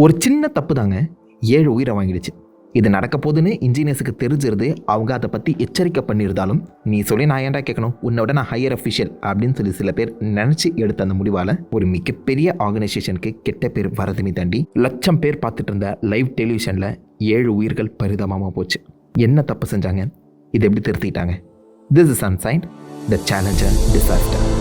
ஒரு சின்ன தப்பு தாங்க ஏழு உயிரை வாங்கிடுச்சு. இது நடக்க போதுன்னு இன்ஜினியர்ஸுக்கு தெரிஞ்சிருது. அவங்க அதை பற்றி எச்சரிக்கை பண்ணியிருந்தாலும் நீ சொல்லி நான் ஏன்டா கேட்கணும்? உன்னோட நான் ஹையர் அஃபிஷியல் அப்படின்னு சொல்லி சில பேர் நினச்சி எடுத்த அந்த முடிவால் ஒரு மிகப்பெரிய ஆர்கனைசேஷனுக்கு கெட்ட பேர் வரதுமே தாண்டி லட்சம் பேர் பார்த்துட்டு இருந்த லைவ் டெலிவிஷனில் ஏழு உயிர்கள் பரிதாபமாக போச்சு. என்ன தப்பு செஞ்சாங்க? இதை எப்படி திருத்திட்டாங்க? This is அன்சைன் the Challenger disaster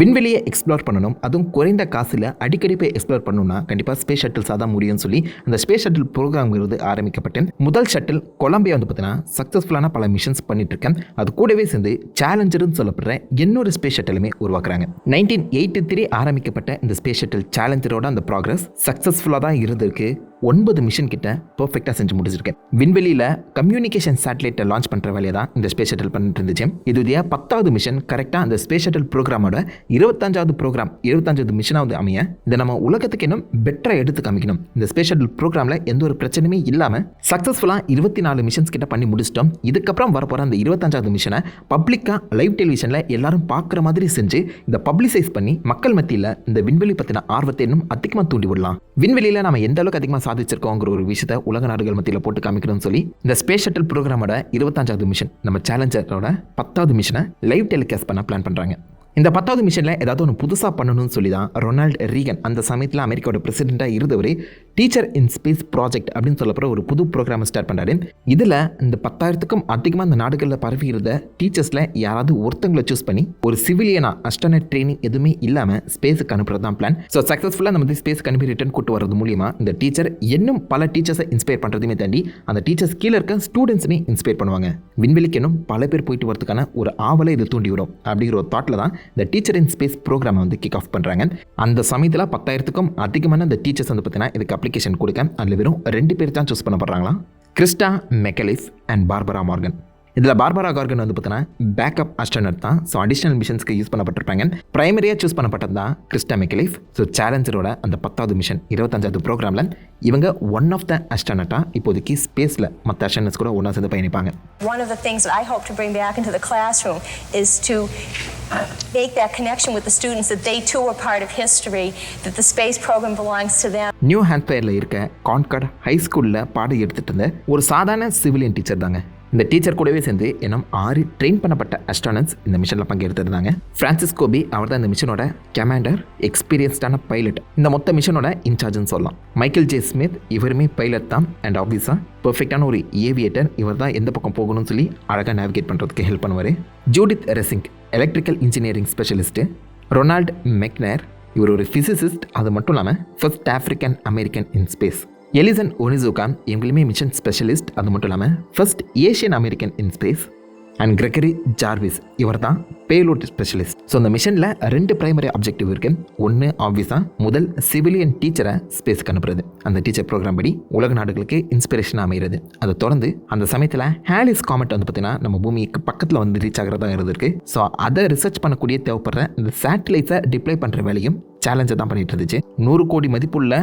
விண்வெளியை எக்ஸ்ப்ளோர் பண்ணணும். அதுவும் குறைந்த காசில் அடிக்கடி போய் எக்ஸ்ப்ளோர் பண்ணணும்னா கண்டிப்பாக ஸ்பேஸ் ஷட்டில்ஸாக தான் முடியும்னு சொல்லி அந்த ஸ்பேஸ் ஷட்டில் ப்ரோக்ராம்ங்கிறது ஆரம்பிக்கப்பட்டு முதல் ஷட்டில் கொலம்பியா வந்து பார்த்தீங்கன்னா சக்ஸஸ்ஃபுல்லான பல மிஷன்ஸ் பண்ணிட்டு இருக்கேன் அது கூடவே சேர்ந்து சேலஞ்சர்னு சொல்லப்படுற இன்னொரு ஸ்பேஸ் ஷட்டிலுமே உருவாக்குறாங்க. நைன்டீன் எயிட்டி த்ரீ ஆரம்பிக்கப்பட்ட இந்த ஸ்பேஸ் ஷட்டில் சேலஞ்சரோட அந்த ப்ராக்ரஸ் சக்ஸஸ்ஃபுல்லாக தான் இருந்திருக்கு. ஒன்பது மிஷன் கிட்ட பர்ஃபெக்டாக செஞ்சு முடிச்சிருக்கேன். விண்வெளியில் கம்யூனிகேஷன் சேட்டலைட்டை லான்ச் பண்ணுற வேலையை தான் இந்த ஸ்பேஸ் ஷட்டில் பண்ணிட்டு இருந்துச்சு. இதுடைய பத்தாவது மிஷன் கரெக்டாக அந்த ஸ்பேஸ் ஷட்டில் ப்ரோக்ராமோட இருபத்தஞ்சாவது ப்ரோக்ராம் இருபத்தஞ்சாவது மிஷனாவது அமைய இதை நம்ம உலகத்துக்கு இன்னும் பெட்டராக எடுத்து காமிக்கணும். இந்த ஸ்பேஸ் ஷட்டில் ப்ரோக்ராமில் எந்த ஒரு பிரச்சனையுமே இல்லாமல் சக்ஸஸ்ஃபுல்லாக இருபத்தி நாலு மிஷன்ஸ் கிட்ட பண்ணி முடிச்சிட்டோம். இதுக்கப்புறம் வரப்போகிற அந்த இருபத்தஞ்சாவது மிஷனை பப்ளிக்காக லைவ் டெலிவிஷனில் எல்லாரும் பார்க்குற மாதிரி செஞ்சு இந்த பப்ளிசைஸ் பண்ணி மக்கள் மத்தியில் இந்த விண்வெளி பற்றின ஆர்வத்தை இன்னும் அதிகமாக தூண்டி விடலாம் விண்வெளியில் நம்ம எந்த அளவுக்கு அதிகமாக சாதிச்சிருக்கோங்கிற ஒரு விஷயத்த உலக நாடுகள் மத்தியில் போட்டு காமிக்கணும்னு சொல்லி இந்த ஸ்பேஸ் ஷட்டில் ப்ரோக்ராமோட இருபத்தஞ்சாவது மிஷன் நம்ம சேலஞ்சரோட பத்தாவது மிஷனை லைவ் டெலிகாஸ்ட் பண்ண பிளான் பண்ணுறாங்க இந்த பத்தாவது மிஷனில் ஏதாவது ஒன்று புதுசாக பண்ணணும்னு சொல்லி தான் ரொனால்டு ரீகன் அந்த சமயத்தில் அமெரிக்காவோட பிரசிடெண்ட்டாக இருந்தவர் டீச்சர் இன் ஸ்பேஸ் ப்ராஜெக்ட் அப்படின்னு சொல்லப்படுற ஒரு புது ப்ரோக்ராமை ஸ்டார்ட் பண்ணுறாரு இதில் இந்த பத்தாயிரத்துக்கும் அதிகமாக இந்த நாடுகளில் பரவி இருந்த டீச்சர்ஸில் யாராவது ஒருத்தங்களை சூஸ் பண்ணி ஒரு சிவிலியனாக அஸ்டனட் ட்ரைனிங் எதுவுமே இல்லாமல் ஸ்பேஸுக்கு அனுப்புறது தான் பிளான் ஸோ சக்ஸஸ்ஃபுல்லாக நம்ம வந்து ஸ்பேஸ்க்கு அனுப்பி ரிட்டர்ன் கூட்டு வரது மூலியமாக இந்த டீச்சர் இன்னும் பல டீச்சர்ஸை இன்ஸ்பயர் பண்ணுறதுமே தாண்டி அந்த டீச்சர்ஸ் கீழே இருக்க ஸ்டூடெண்ட்ஸுமே இன்ஸ்பயர் பண்ணுவாங்க. விண்வெளிக்கு இன்னும் பல பேர் போயிட்டு வரதுக்கான ஒரு ஆவலை இது தூண்டி விடும் அப்படிங்கிற ஒரு தாட்டில் தான் இந்த டீச்சர் இன் ஸ்பேஸ் ப்ரோக்ராமை வந்து கிக் ஆஃப் பண்ணுறாங்க அந்த சமயத்தில் பத்தாயிரத்துக்கும் அதிகமான இந்த டீச்சர்ஸ் வந்து பார்த்தீங்கன்னா இதுக்கு அப்ளிகேஷன் கொடுக்க அதில் வெறும் ரெண்டு பேர் தான் choose பண்ணப்படுறாங்களா Christa McAuliffe and Barbara Morgan இதில் பார்பரா கார்கன் வந்து பார்த்தீங்கன்னா பேக்கப் அஸ்டர்னட் தான். ஸோ அடிஷனல் மிஷன்ஸ்க்கு யூஸ் பண்ணப்பட்டிருப்பாங்க. பிரைமரியாக சூஸ் பண்ணப்பட்டது தான் கிறிஸ்டா மெக்கலிஃப் ஸோ சேலஞ்சரோட அந்த பத்தாவது மிஷன் இருபத்தஞ்சாவது ப்ரோக்ராமில் இவங்க ஒன் ஆஃப் த அஸ்டர்னட்டாக இப்போதைக்கு ஸ்பேஸில் மற்ற அஸ்டர்னட்ஸ் கூட ஒன்றா சேர்ந்து பயணிப்பாங்க. One of the things that I hope to bring back into the classroom is to make that connection with the students that they too are part of history, that the space program belongs to them. New ஹாம்பயரில் இருக்க Concord high ஸ்கூலில் பாடம் எடுத்துட்டு இருந்த ஒரு சாதாரண civilian teacher தாங்க. இந்த teacher கூடவே சேர்ந்து இன்னும் ஆறு ட்ரெயின் பண்ணப்பட்ட அஸ்ட்ரானட்ஸ் இந்த மிஷனில் பங்கெடுத்திருந்தாங்க. ஃப்ரான்சிஸ் கோபி அவர் தான் இந்த மிஷனோட கமாண்டர் எக்ஸ்பீரியன்ஸ்டான பைலட் இந்த மொத்த மிஷனோட இன்சார்ஜ்னு சொல்லலாம். மைக்கேல் ஜே ஸ்மித் இவருமே பைலட் தான் அண்ட் ஆப்வியஸாக பர்ஃபெக்டான ஒரு ஏவியேட்டர் இவர் தான் எந்த பக்கம் போகணும்னு சொல்லி அழகாக நேவிகேட் பண்ணுறதுக்கு ஹெல்ப் பண்ணுவார். Judith Resnik electrical engineering specialist Ronald McNair இவர் ஒரு ஃபிசிசிஸ்ட் அது மட்டும் இல்லாமல் first African American in space Ellison Onizuka இவங்களுமே mission specialist அது மட்டும் இல்லாமல் first Asian American in space and Gregory Jarvis இவர் தான் பேலோட் ஸ்பெஷலிஸ்ட் ஸோ அந்த மிஷனில் ரெண்டு பிரைமரி ஆப்ஜெக்டிவ் இருக்கு. ஒன்று ஆப்வியஸாக முதல் சிவிலியன் டீச்சரை ஸ்பேஸ்க்கு அனுப்புறது. அந்த டீச்சர் ப்ரோக்ராம் படி உலக நாடுகளுக்கு இன்ஸ்பிரேஷனாக அமைகிறது அதை தொடர்ந்து அந்த சமயத்தில் ஹேலிஸ் காமெட் வந்து பார்த்தீங்கன்னா நம்ம பூமிக்கு பக்கத்தில் வந்து ரீச் ஆகிறதா இருந்திருக்கு. ஸோ அதை ரிசர்ச் பண்ணக்கூடிய தேவைப்படுற இந்த சேட்டலைட்ஸை டிப்ளை பண்ணுற வேலையும் சேலஞ்சை தான் பண்ணிட்டு இருந்துச்சு. நூறு கோடி மதிப்புள்ள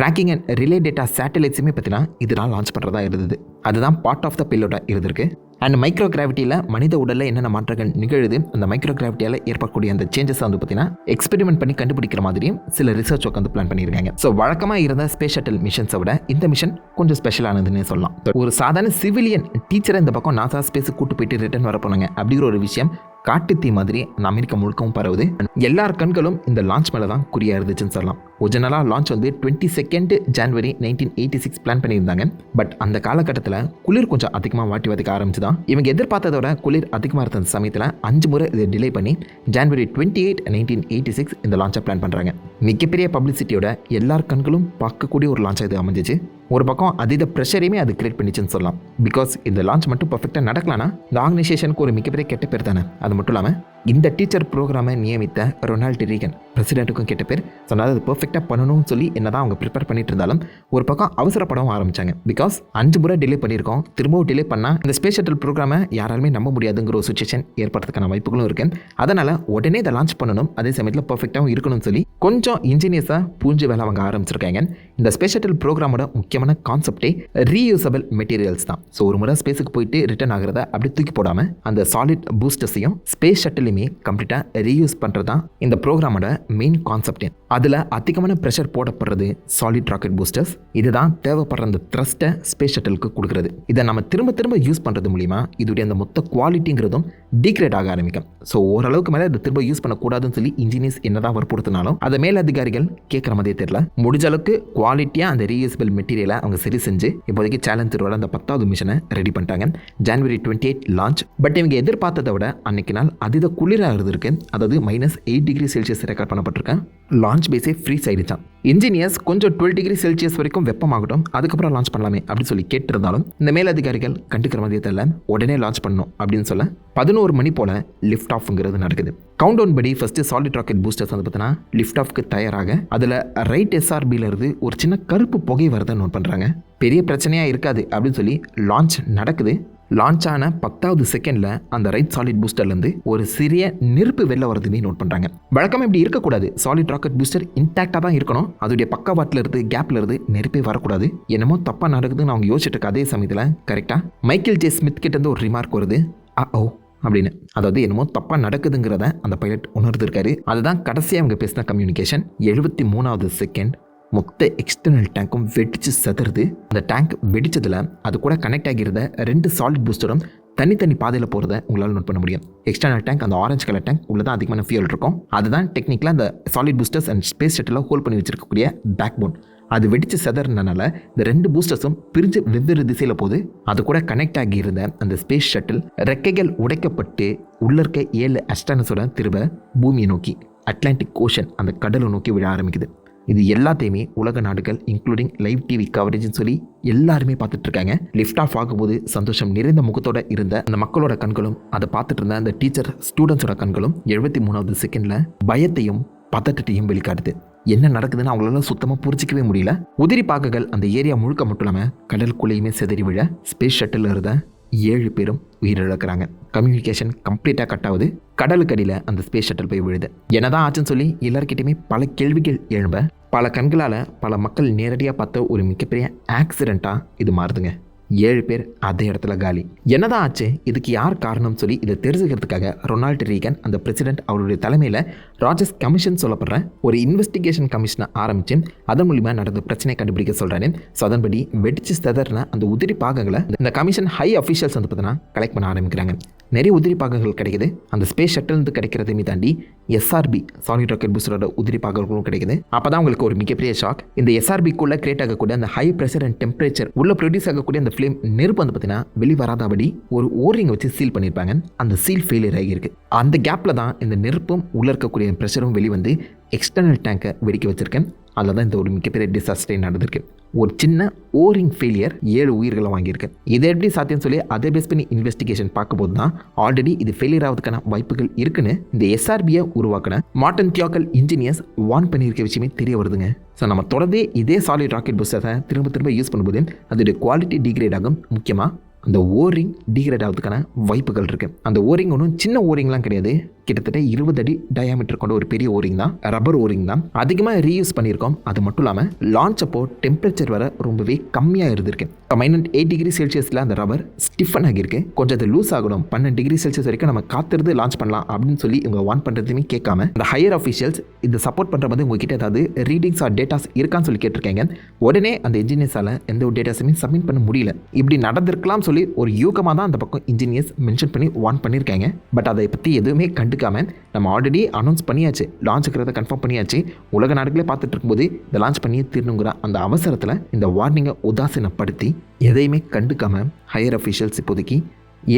ட்ராக்கிங் அண்ட் ரிலே டேட்டா சேட்டலைட்ஸுமே பார்த்தீங்கன்னா இதெல்லாம் லான்ச் பண்ணுறதா இருந்தது. அதுதான் பார்ட் ஆஃப் த பில்லோட்டாக இருந்திருக்கு. அண்ட் மைக்ரோ கிராவிட்டியில் மனித உடலில் என்னென்ன மாற்றங்கள் நிகழுது அந்த மைக்ரோ கிராவிட்டியால் ஏற்படக்கூடிய அந்த சேஞ்சஸ் வந்து பார்த்தீங்கன்னா எக்ஸ்பெரிமெண்ட் பண்ணி கண்டுபிடிக்கிற மாதிரியும் சில ரிசர்ச் ஒர்க் வந்து பிளான் பண்ணியிருக்காங்க ஸோ வழக்கமாக இருந்த ஸ்பேஸ் ஷட்டில் மிஷன்ஸை விட இந்த மிஷன் கொஞ்சம் ஸ்பெஷலானதுன்னு சொல்லலாம். ஒரு சாதாரண சிவிலியன் டீச்சரை இந்த பக்கம் நாசா ஸ்பேஸுக்கு கூட்டு போயிட்டு ரிட்டர்ன் வர போனாங்க. அப்படிங்கிற ஒரு விஷயம் காட்டுத்தீ மாதிரி அந்த அமெரிக்கா முழுக்கவும் பரவுது. எல்லார் கண்களும் இந்த லான்ச் மேலே தான் குறியாக இருந்துச்சுன்னு சொல்லலாம். ஒரிஜினலாக லான்ச் வந்து twenty second January nineteen eighty six plan பண்ணியிருந்தாங்க. பட் அந்த காலகட்டத்தில் குளிர் கொஞ்சம் அதிகமாக வாட்டி வதைக்க ஆரம்பிச்சு தான் இவங்க எதிர்பார்த்ததோட குளிர் அதிகமாக இருந்த சமயத்தில் அஞ்சு முறை இதை டிலே பண்ணி January twenty eight nineteen eighty six இந்த லான்ச்சை பிளான் பண்ணுறாங்க மிகப்பெரிய பப்ளிசிட்டியோட எல்லார் கண்களும் பார்க்கக்கூடிய ஒரு லான்ச்சாக இது அமைஞ்சிச்சு. ஒரு பக்கம் அதீத ப்ரெஷரையுமே அது கிரியேட் பண்ணிச்சுன்னு சொல்லலாம். பிகாஸ் இந்த லான்ச் மட்டும் பர்ஃபெக்டாக நடக்கலாம்னா இந்த ஆர்கனைசேஷனுக்கு ஒரு மிகப்பெரிய கெட்ட பேர் தானே. அது மட்டும் இல்லாமல் இந்த டீச்சர் ப்ரோக்ராமை நியமித்த ரொனால்டு ரீகன் பிரசிடென்ட்டுக்கும் கேட்ட பேர் ஸோ அதாவது அது பர்ஃபெக்டாக பண்ணணும்னு சொல்லி என்ன தான் அவங்க ப்ரிப்பேர் பண்ணிட்டு இருந்தாலும் ஒரு பக்கம் அவசரப்படவும் ஆரம்பிச்சாங்க. பிகாஸ் அஞ்சு முறை டிலே பண்ணியிருக்கோம். திரும்பவும் டிலே பண்ணால் இந்த ஸ்பேஸ் ஷட்டில் ப்ரோக்ராமை யாராலுமே நம்ப முடியாதுங்கிற ஒரு சுச்சுவேஷன் ஏற்படுறதுக்கான வாய்ப்புகளும் இருக்கு. அதனால் உடனே இதை லான்ச் பண்ணணும். அதே சமயத்தில் பர்ஃபெக்டாகவும் இருக்கணும்னு சொல்லி கொஞ்சம் இன்ஜினியர்ஸாக பூஞ்சு வேலை அவங்க ஆரம்பிச்சிருக்காங்க. இந்த ஸ்பேஸ் ஷட்டில் ப்ரோக்ராமோட முக்கியமான கான்செப்டே ரீயூசபிள் மெட்டீரியல்ஸ் தான். ஸோ ஒரு முறை ஸ்பேஸுக்கு போயிட்டு ரிட்டர்ன் ஆகிறத அப்படி தூக்கி போடாமல் அந்த சாலிட் பூஸ்டர்ஸையும் ஸ்பேஸ் ஷட்டில் மெட்டீரியலையுமே கம்ப்ளீட்டாக ரீயூஸ் பண்ணுறது தான் இந்த ப்ரோக்ராமோட மெயின் கான்செப்டே அதில் அதிகமான ப்ரெஷர் போடப்படுறது சாலிட் ராக்கெட் பூஸ்டர்ஸ் இதுதான் தேவைப்படுற அந்த த்ரஸ்ட்டை ஸ்பேஸ் ஷட்டலுக்கு கொடுக்குறது. இதை நம்ம திரும்ப திரும்ப யூஸ் பண்ணுறது மூலிமா இதோடைய அந்த மொத்த குவாலிட்டிங்கிறதும் டீக்ரேட் ஆக ஆரம்பிக்கும். ஸோ ஓரளவுக்கு மேலே இதை திரும்ப யூஸ் பண்ணக்கூடாதுன்னு சொல்லி இன்ஜினியர்ஸ் என்னதான் வற்புறுத்தினாலும் அதை மேல் அதிகாரிகள் கேட்குற மாதிரியே தெரியல. முடிஞ்ச அளவுக்கு குவாலிட்டியாக அந்த ரீயூசபிள் மெட்டீரியலை அவங்க சரி செஞ்சு இப்போதைக்கு சேலஞ்சரோட அந்த பத்தாவது மிஷனை ரெடி பண்ணிட்டாங்க. ஜனவரி டுவெண்ட்டி எயிட் லான்ச் பட் இவங்க எதிர்பார்த்ததை விட அன்னைக்கு நாள் அதீத குளிராக இருந்திருக்கு. அதாவது minus eight degree Celsius record பண்ணப்பட்டிருக்கேன் launch பேஸே ஃப்ரீஸ் ஆயிடுச்சான் இன்ஜினியர்ஸ் கொஞ்சம் டுவெல் டிகிரி செல்சியஸ் வரைக்கும் வெப்பமாகட்டும் அதுக்கப்புறம் லான்ச் பண்ணலாமே அப்படின்னு சொல்லி கேட்டிருந்தாலும் இந்த மேலதிகாரிகள் கண்டுக்கிற மாதிரியே தெரியல. உடனே லான்ச் பண்ணணும் அப்படின்னு சொல்ல பதினோரு மணி போல் லிஃப்ட் ஆஃப்ங்கிறது நடக்குது. கவுண்ட் டவுன் படி ஃபஸ்ட்டு சாலிட் ராக்கெட் பூஸ்டர்ஸ் வந்து பார்த்தீங்கன்னா லிஃப்ட் ஆஃப்க்கு தயாராக. அதில் ரைட் எஸ்ஆர்பியிலிருந்து ஒரு சின்ன கருப்பு புகை வரதை நோட் பண்ணுறாங்க பெரிய பிரச்சனையாக இருக்காது அப்படின்னு சொல்லி லான்ச் நடக்குது. லான்ச் ஆன பத்தாவது செகண்டில் அந்த ரைட் சாலிட் பூஸ்டர்லேருந்து ஒரு சிறிய நெருப்பு வெளில வரதுமே நோட் பண்ணுறாங்க வழக்கமாக இப்படி இருக்கக்கூடாது. சாலிட் ராக்கெட் பூஸ்டர் இன்டாக்டாக தான் இருக்கணும். அதோடைய பக்கவாட்டில் இருந்து கேப்பில் இருந்து நெருப்பே வரக்கூடாது. என்னமோ தப்பாக நடக்குதுன்னு அவங்க யோசிச்சுட்டு இருக்க அதே சமயத்தில் கரெக்டாக மைக்கேல் ஜே ஸ்மித் கிட்டேருந்து ஒரு ரிமார்க் வருது. அ ஓ அப்படின்னு அதாவது என்னமோ தப்பாக நடக்குதுங்கிறத அந்த பைலட் உணர்ந்திருக்காரு. அதுதான் கடைசியாக அவங்க பேசின கம்யூனிகேஷன் எழுபத்தி மூணாவது செகண்ட் மொத்த எக்ஸ்டர்னல் டேங்க்கும் வெடிச்சு செதறுது அந்த டேங்க் வெடித்ததில் அது கூட கனெக்ட் ஆகியிருந்த ரெண்டு சாலிட் பூஸ்டரும் தனித்தனி பாதையில் போகிறத உங்களால் நோட் பண்ண முடியும். எக்ஸ்டர்னல் டேங்க் அந்த ஆரஞ்சு கலர் டேங்க் உள்ள தான் அதிகமான ஃபியூல் இருக்கும். அதுதான் டெக்னிக்கலாக அந்த solid boosters and space shuttle hold பண்ணி வச்சிருக்கக்கூடிய பேக் போன் அது வெடிச்சு செதறனால இந்த ரெண்டு பூஸ்டர்ஸும் பிரிஞ்சு வெவ்வேறு திசையில் போகுது அது கூட கனெக்ட் ஆகியிருந்த அந்த ஸ்பேஸ் ஷட்டில் ரெக்கைகள் உடைக்கப்பட்டு உள்ள இருக்க ஏழு அஸ்டானஸோட திரும்ப பூமியை நோக்கி அட்லாண்டிக் ஓஷன் அந்த கடலை நோக்கி விழ ஆரம்பிக்குது. இது எல்லாத்தையுமே உலக நாடுகள் இன்க்ளூடிங் லைவ் டிவி கவரேஜ்னு சொல்லி எல்லாருமே பார்த்துட்டு இருக்காங்க லிஃப்ட் ஆஃப் ஆகும்போது சந்தோஷம் நிறைந்த முகத்தோட இருந்த அந்த மக்களோட கண்களும் அதை பார்த்துட்டு இருந்த அந்த டீச்சர் ஸ்டூடெண்ட்ஸோட கண்களும் எழுபத்தி மூணாவது செகண்டில் பயத்தையும் பதட்டத்தையும் வெளிக்காட்டுது. என்ன நடக்குதுன்னு அவங்களால சுத்தமாக புரிஞ்சிக்கவே முடியல. உதிரி பாகங்கள் அந்த ஏரியா முழுக்க மட்டும் இல்லாமல் கடலுக்குள்ளேயுமே செதறி விழ ஸ்பேஸ் ஷட்டில் இருந்த ஏழு பேரும் உயிரிழக்கிறாங்க. கம்யூனிகேஷன் கம்ப்ளீட்டாக கட் ஆகுது. கடலுக்கடியில் அந்த ஸ்பேஸ் ஷட்டில் போய் விழுது. என்னதான் ஆச்சுன்னு சொல்லி எல்லாருக்கிட்டையுமே பல கேள்விகள் எழும்ப பல கண்களால் பல மக்கள் நேரடியாக பார்த்த ஒரு மிகப்பெரிய ஆக்சிடெண்ட்டாக இது மாறுதுங்க. ஏழு பேர் அதே இடத்துல காலி. என்னதான் ஆச்சு இதுக்கு யார் காரணம் சொல்லி இதை தெரிஞ்சுக்கிறதுக்காக ரொனால்டு ரீகன் அந்த பிரசிடென்ட் அவருடைய தலைமையில் ராஜஸ் கமிஷன் சொல்லப்படுற ஒரு இன்வெஸ்டிகேஷன் கமிஷனை ஆரம்பித்து அதன் மூலிமா நடந்த பிரச்சனையை கண்டுபிடிக்க சொல்கிறேன் ஸோ அதன்படி வெடிச்சு செதறின அந்த உதிரி பாகங்களை இந்த கமிஷன் ஹை அஃபிஷியல்ஸ் வந்து பார்த்தீங்கன்னா கலெக்ட் பண்ண ஆரம்பிக்கிறாங்க. நிறைய உதிரி பாகங்கள் கிடைக்குது. அந்த ஸ்பேஸ் ஷட்டிலிருந்து கிடைக்கிறதையுமே தாண்டி எஸ்ஆர்பி சாலிட் ராக்கெட் பூஸ்டரோட உதிரி பாகங்களும் கிடைக்குது. அப்போ தான் உங்களுக்கு ஒரு மிகப்பெரிய ஷாக் இந்த எஸ்ஆர்பிக்குள்ளே கிரியேட் ஆகக்கூடிய அந்த ஹை ப்ரெஷர் அண்ட் டெம்பரேச்சர் உள்ள ப்ரொடியூஸ் ஆகக்கூடிய அந்த ஃப்ளேம் நெருப்பு வந்து பார்த்தீங்கன்னா வெளிவராதபடி ஒரு ஓரிங்கை வச்சு சீல் பண்ணியிருப்பாங்க அந்த சீல் ஃபெயிலியர் ஆகியிருக்கு. அந்த கேப்பில் தான் இந்த நெருப்பும் உள்ள இருக்கக்கூடிய ப்ரெஷரும் வெளிவந்து எக்ஸ்டர்னல் டேங்கை வெடிக்க வச்சிருக்கேன். அதில் தான் இந்த ஒரு மிகப்பெரிய டிசாஸ்டரே நடந்திருக்கு. ஒரு சின்ன ஓரிங் ஃபெயிலியர் ஏழு உயிர்களை வாங்கியிருக்கு இதை எப்படி சாத்தியம் சொல்லி அதை பேஸ் பண்ணி இன்வெஸ்டிகேஷன் பார்க்கும்போது தான் ஆல்ரெடி இது ஃபெயிலியர் ஆகிறதுக்கான வாய்ப்புகள் இருக்குன்னு இந்த எஸ்ஆர்பியை உருவாக்கின மார்டன் தியாக்கல் இன்ஜினியர்ஸ் வார்ன் பண்ணியிருக்க விஷயமே தெரிய வருதுங்க. ஸோ நம்ம தொடர்ந்தே இதே சாலிட் ராக்கெட் பூஸ்டரை திரும்ப திரும்ப யூஸ் பண்ணும்போது அதோடைய குவாலிட்டி டிகிரேட் ஆகும். முக்கியமாக அந்த ஓரிங் டிகிரேட் ஆகிறதுக்கான வாய்ப்புகள் இருக்குது அந்த ஓரிங் ஒன்றும் சின்ன ஓரிங்லாம் கிடையாது. கிட்டத்தட்ட இருபது அடி டயாமீட்டர் கொண்ட ஒரு பெரிய ஓரிங் தான் ரப்பர் ஓரிங் தான். அதிகமாக ரீயூஸ் பண்ணியிருக்கோம். அது மட்டும் இல்லாமல் லான்ச் அப்போ டெம்பரேச்சர் வர ரொம்பவே கம்மியாக இருந்திருக்கு. மைனட் எயிட் டிகிரி செல்சியஸில் அந்த ரப்பர் ஸ்டிஃபன் ஆகியிருக்கு. கொஞ்சம் அது லூஸ் ஆகணும். பன்னெண்டு டிகிரி செல்சியஸ் வரைக்கும் நம்ம காத்திருந்து லான்ச் பண்ணலாம் அப்படின்னு சொல்லி இவங்க வான் பண்ணுறதுமே கேட்காம இந்த ஹையர் அஃபிஷியல்ஸ் இந்த சப்போர்ட் பண்ணுற மாதிரி உங்ககிட்ட ஏதாவது ரீடிங்ஸ் ஆர் டேட்டாஸ் இருக்கான்னு சொல்லி கேட்டிருக்கேங்க. உடனே அந்த இன்ஜினியர்ஸால் எந்த ஒரு டேட்டாஸுமே சப்மிட் பண்ண முடியல. இப்படி நடந்திருக்கலாம் சொல்லி ஒரு யூகமாக தான் அந்த பக்கம் இன்ஜினியர்ஸ் மென்ஷன் பண்ணி வான் பண்ணியிருக்காங்க. பட் அதை பற்றி எதுவுமே கண்டு கண்டுக்காம நம்ம ஆல்ரெடி அனௌன்ஸ் பண்ணியாச்சு. லான்ச் இருக்கிறத கன்ஃபார்ம் பண்ணியாச்சு. உலக நாடுகளே பார்த்துட்டு இருக்கும்போது இந்த லான்ச் பண்ணியே தீரணுங்கிற அந்த அவசரத்தில் இந்த வார்னிங்கை உதாசீனப்படுத்தி எதையுமே கண்டுக்காம ஹையர் அஃபிஷியல்ஸ் இப்போதைக்கு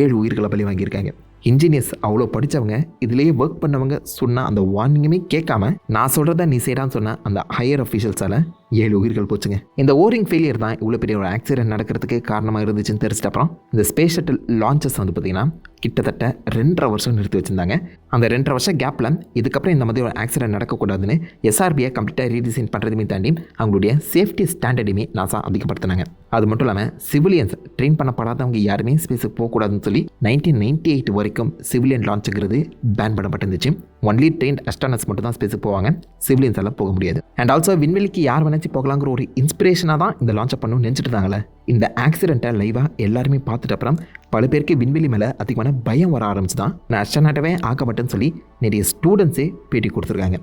ஏழு உயிர்களை பலி வாங்கியிருக்காங்க. இன்ஜினியர்ஸ் அவ்வளோ படித்தவங்க இதுலேயே ஒர்க் பண்ணவங்க சொன்ன அந்த வார்னிங்குமே கேட்காம நான் சொல்கிறத நீ செய்யறான்னு சொன்ன அந்த ஹையர் அஃபிஷியல்ஸால் ஏழு உயிர்கள் போச்சுங்க. இந்த ஓரிங் ஃபெயிலியர் தான் இவ்வளோ பெரிய ஒரு ஆக்சிடென்ட் நடக்கிறதுக்கு காரணமாக இருந்துச்சுன்னு தெரிஞ்சிட்ட அப்புறம் இந்த ஸ்பேஸ் ஷட்டில் லான்ச்சஸ் வந்து பார்த்திங்கன்னா கிட்டத்தட்ட ரெண்டரை வருஷம் நிறுத்தி வச்சுருந்தாங்க. அந்த ரெண்டரை வருஷம் கேப்பில் இதுக்கப்புறம் இந்த மாதிரி ஒரு ஆக்சிடென்ட் நடக்கக்கூடாதுன்னு எஸ்ஆர்பியை கம்ப்ளீட்டாக ரீடிசைன் பண்ணுறதுமே தாண்டி அவங்களுடைய சேஃப்டி ஸ்டாண்டர்டுமே நாசா அதிகப்படுத்தினாங்க. அது மட்டும் இல்லாமல் சிவிலியன்ஸ் ட்ரெயின் பண்ணப்படாதவங்க யாருமே ஸ்பேஸுக்கு போகக்கூடாதுன்னு சொல்லி நைன்டீன் நைன்டி எயிட் வரைக்கும் சிவிலியன் லான்ச்சுங்கிறது பேன் பண்ணப்பட்டிருந்துச்சு. ஒன்லி ட்ரெயின் அஸ்ட்ரானட்ஸ் மட்டும் தான் ஸ்பேஸுக்கு போவாங்க சிவிலியன்ஸ் எல்லாம் போக முடியாது அண்ட் ஆல்சோ விண்வெளிக்கு யார் வேணாச்சு போகலாங்கிற ஒரு இன்ஸ்பிரேஷனாக தான் இந்த லான்ச்சை பண்ணணும்னு நினச்சிட்டு இருந்தாங்களே இந்த ஆக்சிடெண்ட்டை லைவாக எல்லாருமே பார்த்துட்ட அப்புறம் பல பேருக்கு விண்வெளி மேலே அதிகமான பயம் வர ஆரம்பிச்சு தான் நான் அஸ்ட்ரானாட்டவே ஆக்கப்பட்டேன்னு சொல்லி நிறைய ஸ்டூடெண்ட்ஸே பேட்டி கொடுத்துருக்காங்க.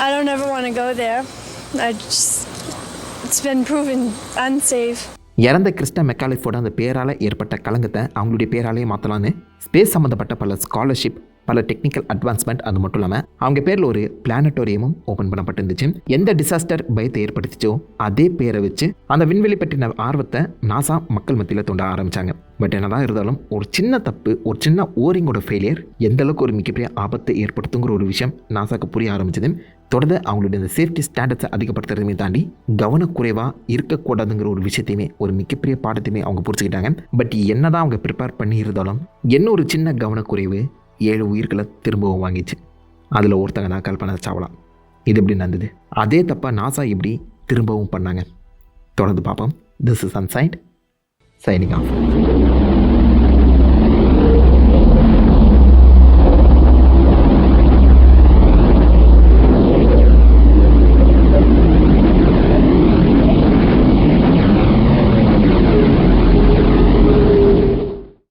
I don't ever want to go there. I just, it's been proven unsafe. இறந்த கிறிஸ்ட மெக்காலிஃபோட அந்த பேரால் ஏற்பட்ட கலங்கத்தை அவங்களுடைய பேராலேயே மாற்றலான்னு ஸ்பேஸ் சம்மந்தப்பட்ட பல ஸ்காலர்ஷிப் பல டெக்னிக்கல் அட்வான்ஸ்மெண்ட் அது மட்டும் இல்லாமல் அவங்க பேரில் ஒரு பிளானட்டோரியமும் ஓப்பன் பண்ணப்பட்டிருந்துச்சு. எந்த டிசாஸ்டர் பயத்தை ஏற்படுத்திச்சோ அதே பேரை வச்சு அந்த விண்வெளி பற்றின ஆர்வத்தை நாசா மக்கள் மத்தியில் தோண்ட ஆரம்பித்தாங்க பட் என்னதான் இருந்தாலும் ஒரு சின்ன தப்பு ஒரு சின்ன ஓரிங்கோட ஃபெயிலியர் எந்த அளவுக்கு ஒரு மிகப்பெரிய ஆபத்தை ஏற்படுத்துங்கிற ஒரு விஷயம் நாசாக்கு புரிய ஆரம்பிச்சது. தொடர்ந்து அவங்களுடைய இந்த சேஃப்டி ஸ்டாண்டர்ட்ஸை அதிகப்படுத்துறதுமே தாண்டி கவனக்குறைவாக இருக்கக்கூடாதுங்கிற ஒரு விஷயத்தையுமே ஒரு மிகப்பெரிய பாடத்தையுமே அவங்க புரிச்சுக்கிட்டாங்க பட் என்னதான் அவங்க ப்ரிப்பேர் பண்ணி இருந்தாலும் என்ன ஒரு சின்ன கவனக்குறைவு ஏழு உயிர்களை திரும்பவும் வாங்கிச்சு. அதில் ஒருத்தங்க நான் கல்பனா சாவலா இது எப்படி நடந்தது? அதே தப்பாக நாசா எப்படி திரும்பவும் பண்ணாங்க? தொடர்ந்து பார்ப்போம். This is insight signing off